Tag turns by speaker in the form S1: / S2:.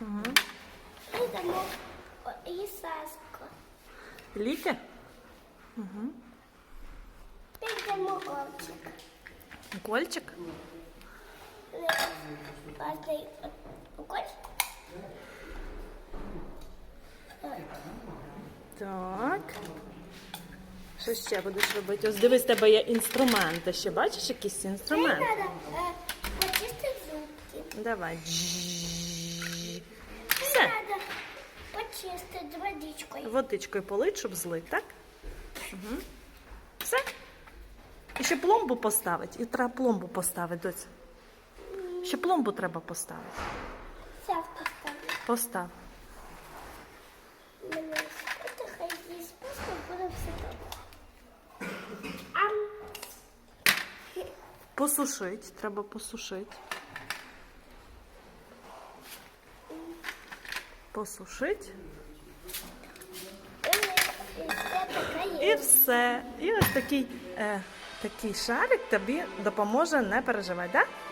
S1: Угу.
S2: І дамо. Ліки? Угу. І кольчик. Кольчик? Оцей кольчик.
S1: Так. Що ще будеш робити? Ось дивись, тебе є інструменти. Ще бачиш якісь інструменти?
S2: Треба е, зубки.
S1: Давай
S2: почистить водичкой.
S1: Водичкою полить, щоб злить, так? Угу. Все. І ще пломбу поставити. І треба пломбу поставити, доця. Ще пломбу треба поставити.
S2: Сейчас поставлю.
S1: Постав.
S2: Все.
S1: Посушить. Треба посушити. Посушить.
S2: И все такая.
S1: І все. І ось такий, е, такий шарик тобі допоможе не переживати, так? Да?